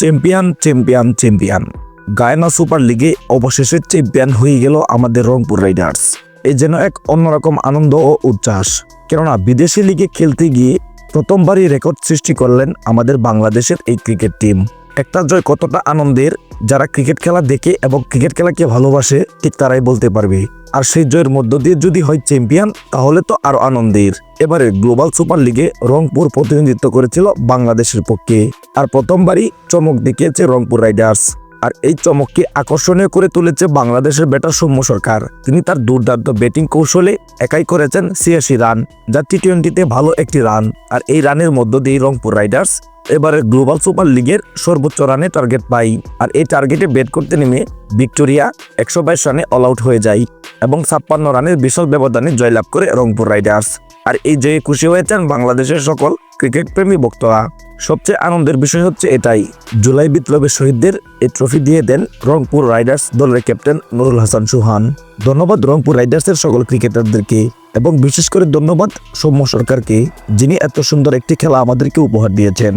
Champion champion champion. Guyana super লিগে অবশেষে champion হয়ে গেল আমাদের রংপুর রাইডার্স। এ যেন এক অন্যরকম আনন্দ ও উচ্ছ্বাস। কেননা বিদেশি লিগে খেলতে গিয়ে প্রথমবারই রেকর্ড সৃষ্টি করলেন আমাদের বাংলাদেশের এই ক্রিকেট টিম। একটা জয় কতটা আনন্দের, যারা ক্রিকেট খেলা দেখে এবং ক্রিকেট খেলাকে ভালোবাসে, ঠিক তারাই বলতে পারবে। আর সেই জয়ের মধ্য দিয়ে যদি হয় চ্যাম্পিয়ন, তাহলে তো আরও আনন্দের। এবারে গ্লোবাল সুপার লিগে রংপুর প্রতিনিধিত্ব করেছিল বাংলাদেশের পক্ষে। আর প্রথমবারই চমক দেখিয়েছে রংপুর রাইডার্স। আর এই চমককে আকর্ষণীয় করে তুলেছে বাংলাদেশের ব্যাটার সৌম্য সরকার। তিনি তার দুর্দান্ত ব্যাটিং কৌশলে একাই করেছেন ছিয়াশি রান, যা টি টোয়েন্টিতে ভালো একটি রান। আর এই রানের মধ্য দিয়ে রংপুর রাইডার্স এবারে গ্লোবাল সুপার লিগের সর্বোচ্চ রানে টার্গেট পাই। আর এই টার্গেটে ব্যাট করতে নেমে ভিক্টোরিয়া একশো বাইশ রানে অল আউট হয়ে যায় এবং ছাপ্পান্ন রানের বিশাল ব্যবধানে জয়লাভ করে রংপুর রাইডার্স আর এই যে খুশি হয়েছেন বাংলাদেশের সকল ক্রিকেট প্রেমী বক্তরা, সবচেয়ে আনন্দের বিষয় হচ্ছে এটাই। জুলাই বিপ্লবের শহীদদের এই ট্রফি দিয়ে দেন রংপুর রাইডার্স দলের ক্যাপ্টেন নুরুল হাসান সুহান। ধন্যবাদ রংপুর রাইডার্সের সকল ক্রিকেটারদেরকে এবং বিশেষ করে ধন্যবাদ সৌম্য সরকারকে, যিনি এত সুন্দর একটি খেলা আমাদেরকে উপহার দিয়েছেন।